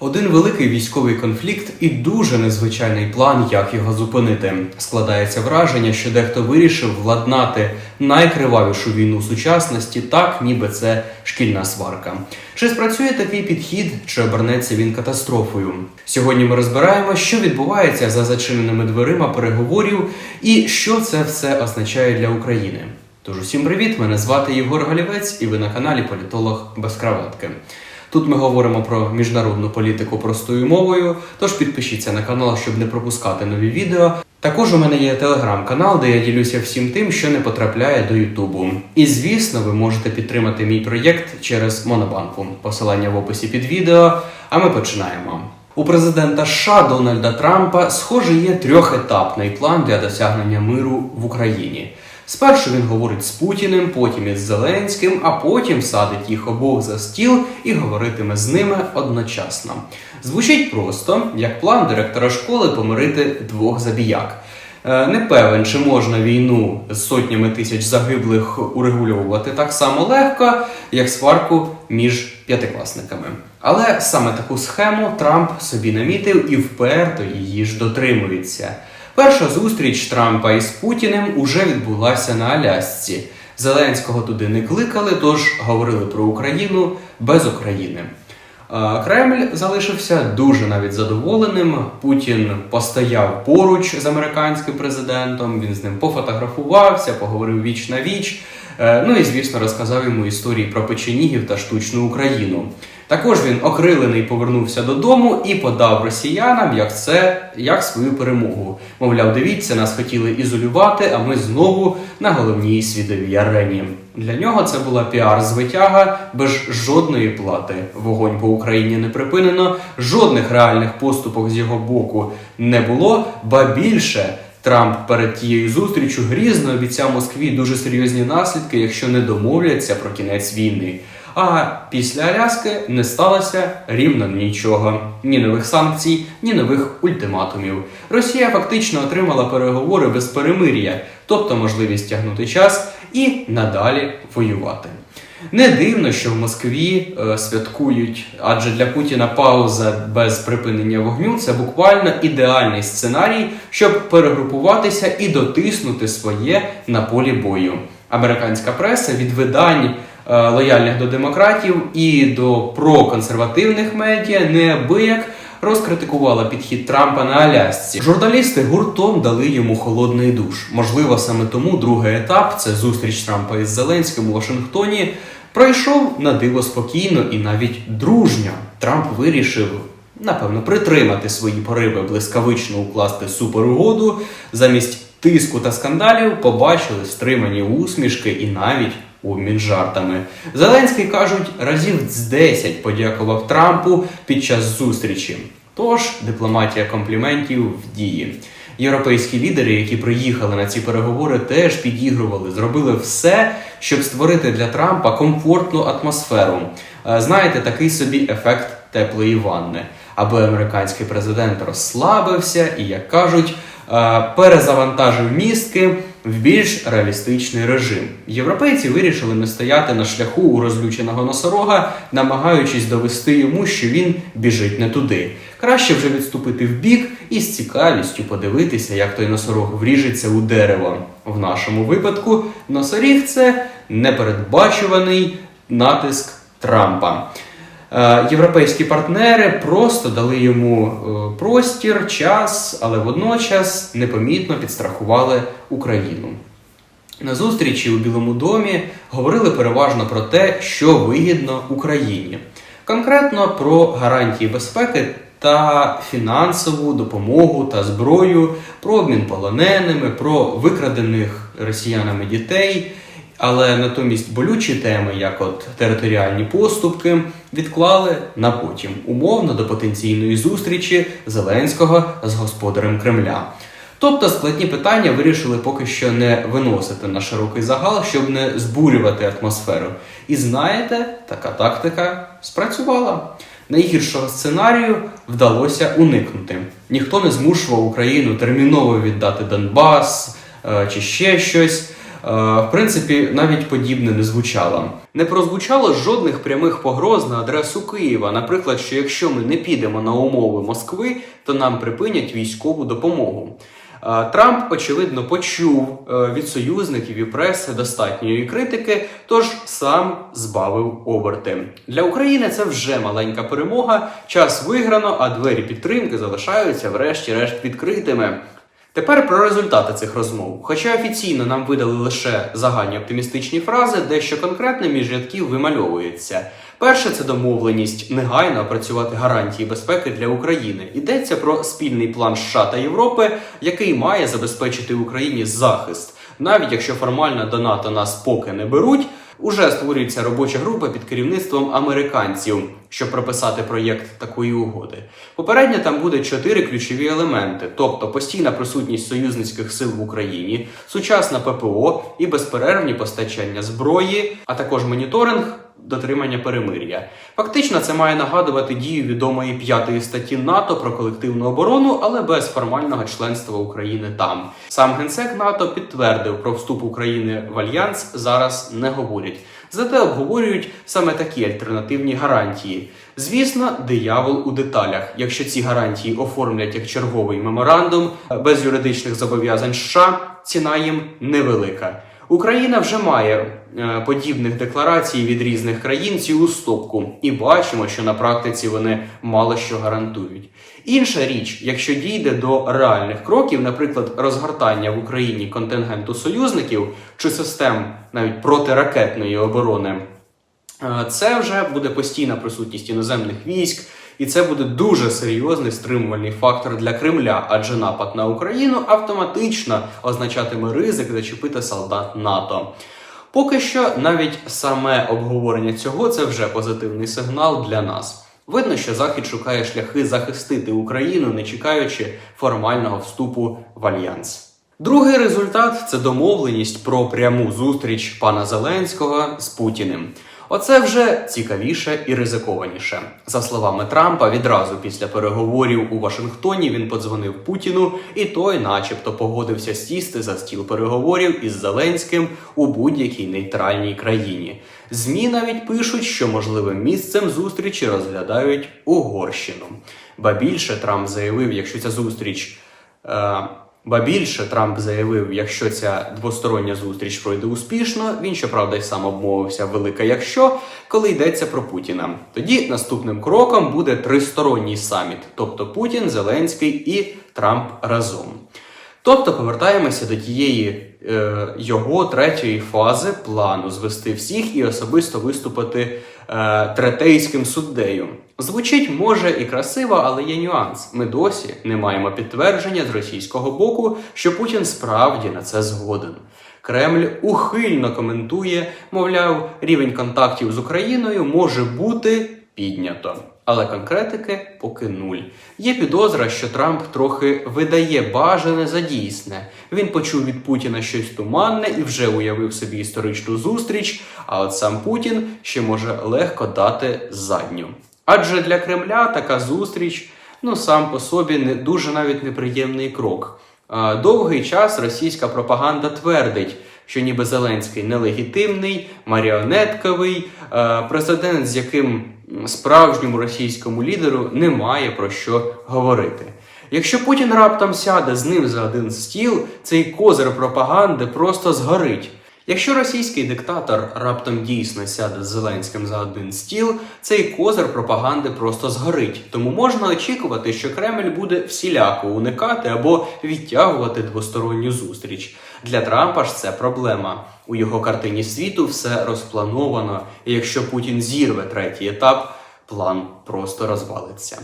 Один великий військовий конфлікт і дуже незвичайний план, як його зупинити. Складається враження, що дехто вирішив владнати найкривавішу війну сучасності, так ніби це шкільна сварка. Чи спрацює такий підхід, чи обернеться він катастрофою? Сьогодні ми розбираємо, що відбувається за зачиненими дверима переговорів і що це все означає для України. Тож усім привіт! Мене звати Єгор Галівець, і ви на каналі Політолог без краватки. Тут ми говоримо про міжнародну політику простою мовою, тож підпишіться на канал, щоб не пропускати нові відео. Також у мене є телеграм-канал, де я ділюся всім тим, що не потрапляє до Ютубу. І звісно, ви можете підтримати мій проєкт через Монобанку. Посилання в описі під відео. А ми починаємо. У президента США Дональда Трампа, схоже, є трьохетапний план для досягнення миру в Україні. Спершу він говорить з Путіним, потім із Зеленським, а потім садить їх обох за стіл і говоритиме з ними одночасно. Звучить просто як план директора школи помирити двох забіяк. Е, Не певен, чи можна війну з сотнями тисяч загиблих урегульовувати так само легко, як сварку між п'ятикласниками. Але саме таку схему Трамп собі намітив і вперто її ж дотримується. Перша зустріч Трампа із Путіним уже відбулася на Алясці. Зеленського туди не кликали, тож говорили про Україну без України. Кремль залишився дуже навіть задоволеним. Путін постояв поруч з американським президентом. Він з ним пофотографувався, поговорив віч на віч. Е, Ну і звісно розказав йому історії про печенігів та штучну Україну. Також він окрилений повернувся додому і подав росіянам як це як свою перемогу. Мовляв, дивіться, нас хотіли ізолювати, а ми знову на головній світовій арені. Для нього це була піар-звитяга без жодної плати. Вогонь по Україні не припинено, жодних реальних поступок з його боку не було, ба більше. Трамп перед тією зустрічю грізно обіцяв Москві дуже серйозні наслідки, якщо не домовляться про кінець війни. А після Аляски не сталося рівно нічого: ні нових санкцій, ні нових ультиматумів. Росія фактично отримала переговори без перемир'я, тобто можливість тягнути час і надалі воювати. Не дивно, що в Москві е, святкують, адже для Путіна пауза без припинення вогню це буквально ідеальний сценарій, щоб перегрупуватися і дотиснути своє на полі бою. Американська преса від видань лояльних до демократів і до проконсервативних медіа неабияк розкритикувала підхід Трампа на Алясці. Журналісти гуртом дали йому холодний душ. Можливо, саме тому другий етап це зустріч Трампа із Зеленським у Вашингтоні. Пройшов на диво спокійно і навіть дружньо. Трамп вирішив, напевно, притримати свої пориви блискавично укласти суперугоду. Замість тиску та скандалів побачили стримані усмішки і навіть обмін жартами. Зеленський кажуть, разів з 10 подякував Трампу під час зустрічі. Тож дипломатія компліментів в дії. Європейські лідери, які приїхали на ці переговори, теж підігрували, зробили все, щоб створити для Трампа комфортну атмосферу. Е, Знаєте, такий собі ефект теплої ванни, аби американський президент розслабився і, як кажуть, е, перезавантажив мізки в більш реалістичний режим. Європейці вирішили не стояти на шляху у розлюченого носорога, намагаючись довести йому, що він біжить не туди. Краще вже відступити в бік і з цікавістю подивитися, як той носорог вріжеться у дерево. В нашому випадку носоріг це непередбачуваний натиск Трампа. Е, Європейські партнери просто дали йому е, простір, час, але водночас непомітно підстрахували Україну. На зустрічі у Білому домі говорили переважно про те, що вигідно Україні, конкретно про гарантії безпеки та фінансову допомогу та зброю, про обмін полоненими, про викрадених росіянами дітей. Але натомість болючі теми, як от територіальні поступки, відклали на потім, умовно до потенційної зустрічі Зеленського з господарем Кремля. Тобто складні питання вирішили поки що не виносити на широкий загал, щоб не збурювати атмосферу. І знаєте, така тактика спрацювала. Найгіршого сценарію вдалося уникнути. Ніхто не змушував Україну терміново віддати Донбас е, чи ще щось. В принципі, навіть подібне не звучало. Не прозвучало жодних прямих погроз на адресу Києва. Наприклад, що якщо ми не підемо на умови Москви, то нам припинять військову допомогу. Е, Трамп, очевидно, почув е, від союзників і преси достатньої критики, тож сам збавив оберти. Для України це вже маленька перемога. Час виграно, а двері підтримки залишаються врешті-решт відкритими. Тепер про результати цих розмов. Хоча офіційно нам видали лише загальні оптимістичні фрази, дещо конкретне між рядків вимальовується. Перше це домовленість негайно опрацювати гарантії безпеки для України. Йдеться про спільний план США та Європи, який має забезпечити Україні захист. Навіть якщо формально до НАТО нас поки не беруть, уже створюється робоча група під керівництвом американців, щоб прописати проєкт такої угоди. Попередньо там буде чотири ключові елементи: тобто постійна присутність союзницьких сил в Україні, сучасна ППО і безперервні постачання зброї, а також моніторинг. Дотримання перемир'я. Фактично, це має нагадувати дію відомої п'ятої статті НАТО про колективну оборону, але без формального членства України там. Сам генсек НАТО підтвердив про вступ України в альянс зараз не говорять. Зате обговорюють саме такі альтернативні гарантії. Звісно, диявол у деталях. Якщо ці гарантії оформлять як черговий меморандум без юридичних зобов'язань США, ціна їм невелика. Україна вже має е, подібних декларацій від різних країн цілу стопку, і бачимо, що на практиці вони мало що гарантують. Інша річ, якщо дійде до реальних кроків, наприклад, розгортання в Україні контингенту союзників чи систем навіть протиракетної оборони, е, це вже буде постійна присутність іноземних військ. І це буде дуже серйозний стримувальний фактор для Кремля, адже напад на Україну автоматично означатиме ризик зачепити солдат НАТО. Поки що навіть саме обговорення цього це вже позитивний сигнал для нас. Видно, що Захід шукає шляхи захистити Україну, не чекаючи формального вступу в альянс. Другий результат це домовленість про пряму зустріч пана Зеленського з Путіним. Оце вже цікавіше і ризикованіше. За словами Трампа, відразу після переговорів у Вашингтоні він подзвонив Путіну, і той, начебто, погодився сісти за стіл переговорів із Зеленським у будь-якій нейтральній країні. Змі навіть пишуть, що можливим місцем зустрічі розглядають Угорщину. Ба більше Трамп заявив, якщо ця зустріч. Е Ба більше Трамп заявив, якщо ця двостороння зустріч пройде успішно, він щоправда й сам обмовився велика, якщо коли йдеться про Путіна. Тоді наступним кроком буде тристоронній саміт, тобто Путін, Зеленський і Трамп разом. Тобто повертаємося до тієї е, його третьої фази плану звести всіх і особисто виступити е, третейським суддею. Звучить може і красиво, але є нюанс. Ми досі не маємо підтвердження з російського боку, що Путін справді на це згоден. Кремль ухильно коментує, мовляв, рівень контактів з Україною може бути піднято. Але конкретики поки нуль. Є підозра, що Трамп трохи видає бажане за дійсне. Він почув від Путіна щось туманне і вже уявив собі історичну зустріч. А от сам Путін ще може легко дати задню. Адже для Кремля така зустріч, ну сам по собі не дуже навіть неприємний крок. Довгий час російська пропаганда твердить, що ніби Зеленський нелегітимний, маріонетковий, президент, з яким справжньому російському лідеру немає про що говорити. Якщо Путін раптом сяде з ним за один стіл, цей козир пропаганди просто згорить. Якщо російський диктатор раптом дійсно сяде з Зеленським за один стіл, цей козир пропаганди просто згорить. Тому можна очікувати, що Кремль буде всіляко уникати або відтягувати двосторонню зустріч. Для Трампа ж це проблема. У його картині світу все розплановано, і якщо Путін зірве третій етап, план просто розвалиться.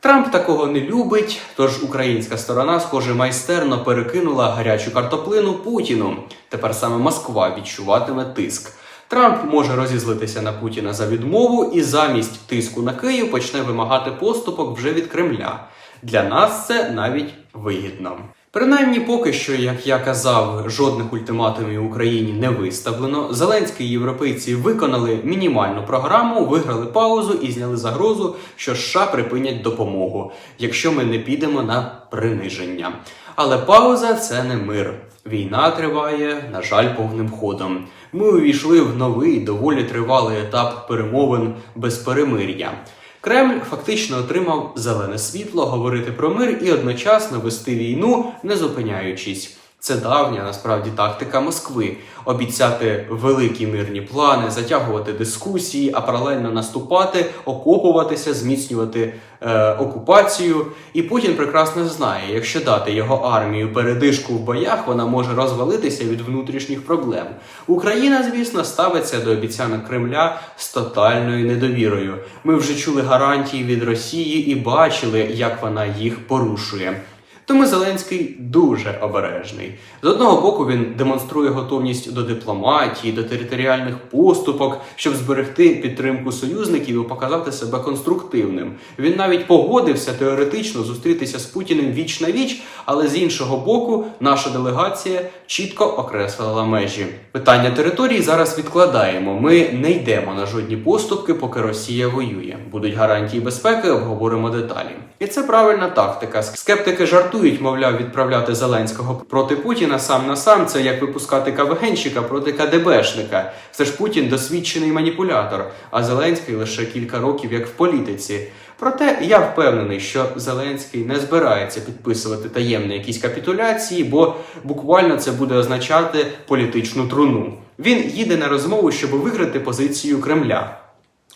Трамп такого не любить, тож українська сторона, схоже, майстерно перекинула гарячу картоплину Путіну. Тепер саме Москва відчуватиме тиск. Трамп може розізлитися на Путіна за відмову і замість тиску на Київ почне вимагати поступок вже від Кремля. Для нас це навіть вигідно. Принаймні, поки що, як я казав, жодних ультиматумів Україні не виставлено. Зеленські європейці виконали мінімальну програму, виграли паузу і зняли загрозу, що США припинять допомогу, якщо ми не підемо на приниження. Але пауза це не мир. Війна триває, на жаль, повним ходом. Ми увійшли в новий доволі тривалий етап перемовин без перемир'я. Кремль фактично отримав зелене світло говорити про мир і одночасно вести війну, не зупиняючись. Це давня насправді тактика Москви обіцяти великі мирні плани, затягувати дискусії, а паралельно наступати, окопуватися, зміцнювати е, окупацію. І Путін прекрасно знає, якщо дати його армію передишку в боях, вона може розвалитися від внутрішніх проблем. Україна, звісно, ставиться до обіцянок Кремля з тотальною недовірою. Ми вже чули гарантії від Росії і бачили, як вона їх порушує. Тому Зеленський дуже обережний. З одного боку, він демонструє готовність до дипломатії, до територіальних поступок, щоб зберегти підтримку союзників і показати себе конструктивним. Він навіть погодився теоретично зустрітися з Путіним віч на віч, але з іншого боку, наша делегація чітко окреслила межі. Питання території зараз відкладаємо. Ми не йдемо на жодні поступки, поки Росія воює. Будуть гарантії безпеки, обговоримо деталі. І це правильна тактика. Скептики жартують, мовляв, відправляти Зеленського проти Путіна сам на сам. Це як випускати КВГНщика проти КДБшника. Це ж Путін досвідчений маніпулятор, а Зеленський лише кілька років як в політиці. Проте я впевнений, що Зеленський не збирається підписувати таємні якісь капітуляції, бо буквально це буде означати політичну труну. Він їде на розмову, щоб виграти позицію Кремля.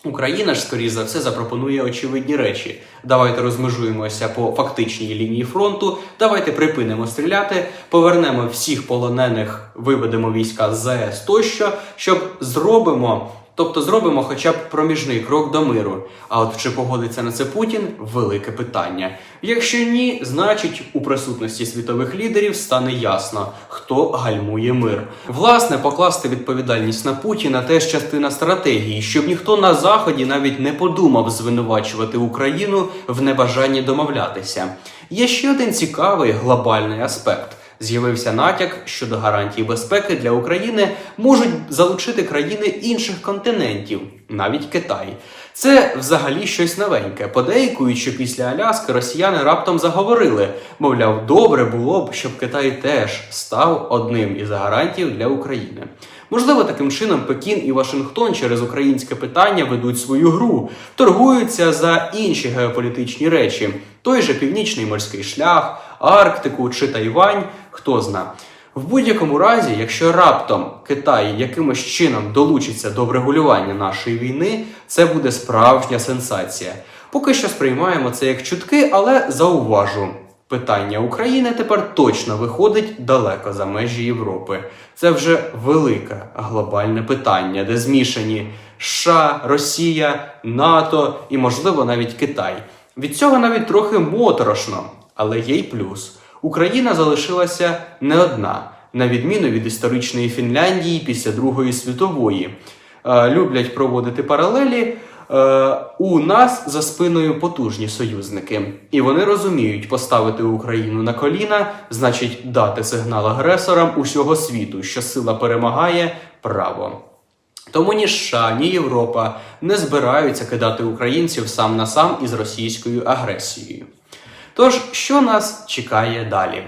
Україна ж, скоріш за все, запропонує очевидні речі. Давайте розмежуємося по фактичній лінії фронту. Давайте припинимо стріляти, повернемо всіх полонених, виведемо війська з ЗС тощо, щоб зробимо. Тобто зробимо хоча б проміжний крок до миру. А от чи погодиться на це Путін велике питання. Якщо ні, значить у присутності світових лідерів стане ясно, хто гальмує мир. Власне, покласти відповідальність на Путіна теж частина стратегії, щоб ніхто на заході навіть не подумав звинувачувати Україну в небажанні домовлятися. Є ще один цікавий глобальний аспект з'явився натяк щодо гарантій безпеки для України можуть залучити країни інших континентів, навіть Китай. Це взагалі щось новеньке. Подейкують, що після Аляски росіяни раптом заговорили. Мовляв, добре було б, щоб Китай теж став одним із гарантів для України. Можливо, таким чином Пекін і Вашингтон через українське питання ведуть свою гру, торгуються за інші геополітичні речі: той же північний морський шлях, Арктику чи Тайвань, хто зна. В будь-якому разі, якщо раптом Китай якимось чином долучиться до врегулювання нашої війни, це буде справжня сенсація. Поки що сприймаємо це як чутки, але зауважу. Питання України тепер точно виходить далеко за межі Європи. Це вже велике глобальне питання, де змішані США, Росія, НАТО і, можливо, навіть Китай. Від цього навіть трохи моторошно, але є й плюс. Україна залишилася не одна, на відміну від історичної Фінляндії після Другої світової. Е, люблять проводити паралелі. Е, у нас за спиною потужні союзники, і вони розуміють, поставити Україну на коліна значить дати сигнал агресорам усього світу, що сила перемагає право. Тому ні США, ні Європа не збираються кидати українців сам на сам із російською агресією. Тож, що нас чекає далі?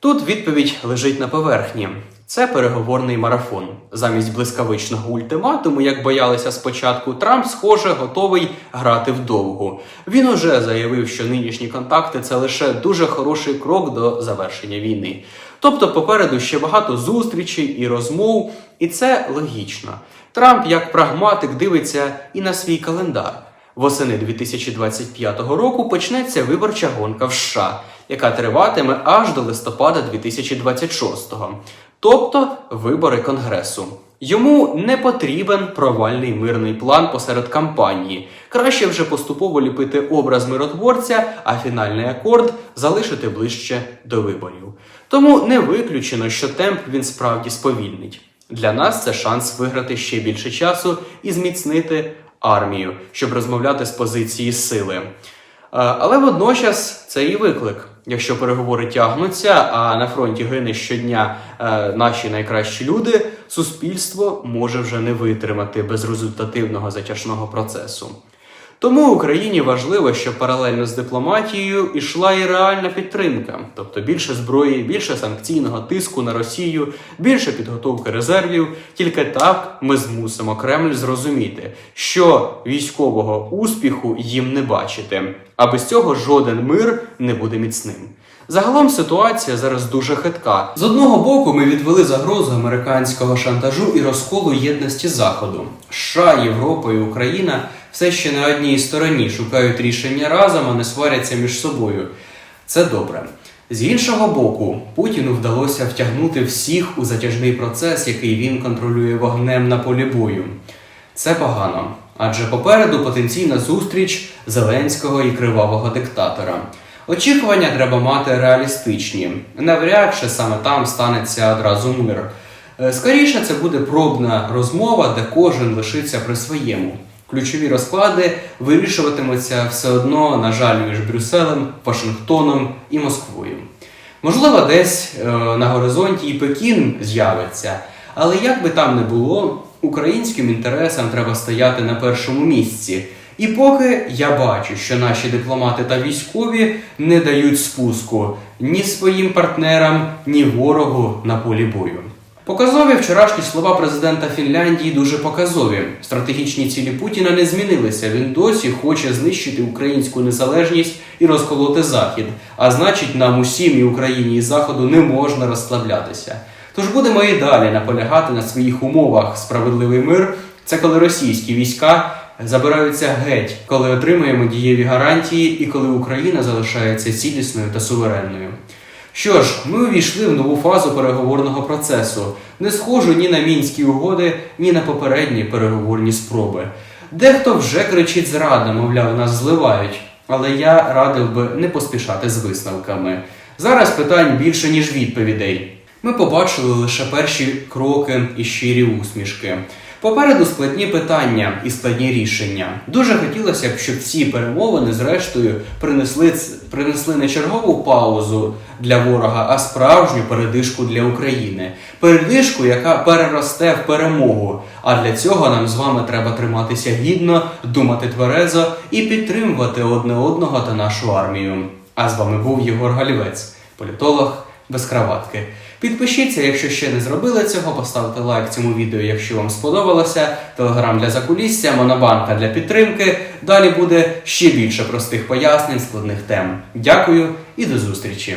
Тут відповідь лежить на поверхні. Це переговорний марафон. Замість блискавичного ультиматуму, як боялися спочатку, Трамп, схоже, готовий грати вдовгу. Він уже заявив, що нинішні контакти це лише дуже хороший крок до завершення війни. Тобто, попереду ще багато зустрічей і розмов, і це логічно. Трамп, як прагматик, дивиться і на свій календар. Восени 2025 року почнеться виборча гонка в США, яка триватиме аж до листопада 2026-го, тобто вибори Конгресу. Йому не потрібен провальний мирний план посеред кампанії. Краще вже поступово ліпити образ миротворця, а фінальний акорд залишити ближче до виборів. Тому не виключено, що темп він справді сповільнить. Для нас це шанс виграти ще більше часу і зміцнити армію, щоб розмовляти з позиції сили. Але водночас це і виклик. Якщо переговори тягнуться, а на фронті гине щодня е, наші найкращі люди, суспільство може вже не витримати безрезультативного затяжного процесу. Тому Україні важливо, щоб паралельно з дипломатією ішла і реальна підтримка, тобто більше зброї, більше санкційного тиску на Росію, більше підготовки резервів. Тільки так ми змусимо Кремль зрозуміти, що військового успіху їм не бачити, а без цього жоден мир не буде міцним. Загалом ситуація зараз дуже хитка. З одного боку, ми відвели загрозу американського шантажу і розколу єдності Заходу. США, Європа і Україна все ще на одній стороні шукають рішення разом, а не сваряться між собою. Це добре. З іншого боку, Путіну вдалося втягнути всіх у затяжний процес, який він контролює вогнем на полі бою. Це погано, адже попереду потенційна зустріч Зеленського і кривавого диктатора. Очікування треба мати реалістичні. Навряд чи саме там станеться одразу мир. Е, Скоріше це буде пробна розмова, де кожен лишиться при своєму. Ключові розклади вирішуватимуться все одно, на жаль, між Брюсселем, Вашингтоном і Москвою. Можливо, десь е, на горизонті і Пекін з'явиться, але як би там не було, українським інтересам треба стояти на першому місці. І поки я бачу, що наші дипломати та військові не дають спуску ні своїм партнерам, ні ворогу на полі бою. Показові вчорашні слова президента Фінляндії дуже показові. Стратегічні цілі Путіна не змінилися. Він досі хоче знищити українську незалежність і розколоти Захід. А значить, нам усім і Україні і Заходу не можна розслаблятися. Тож будемо і далі наполягати на своїх умовах. Справедливий мир це коли російські війська забираються геть, коли отримуємо дієві гарантії і коли Україна залишається цілісною та суверенною. Що ж, ми увійшли в нову фазу переговорного процесу, не схожу ні на мінські угоди, ні на попередні переговорні спроби. Дехто вже кричить зрада, мовляв, нас зливають, але я радив би не поспішати з висновками. Зараз питань більше, ніж відповідей. Ми побачили лише перші кроки і щирі усмішки. Попереду складні питання і складні рішення. Дуже хотілося б, щоб ці перемовини, зрештою, принесли, принесли не чергову паузу для ворога, а справжню передишку для України. Передишку, яка переросте в перемогу. А для цього нам з вами треба триматися гідно, думати тверезо і підтримувати одне одного та нашу армію. А з вами був Єгор Галівець, політолог без краватки. Підпишіться, якщо ще не зробили цього, поставте лайк цьому відео, якщо вам сподобалося. Телеграм для закулісся, монобанка для підтримки. Далі буде ще більше простих пояснень складних тем. Дякую і до зустрічі!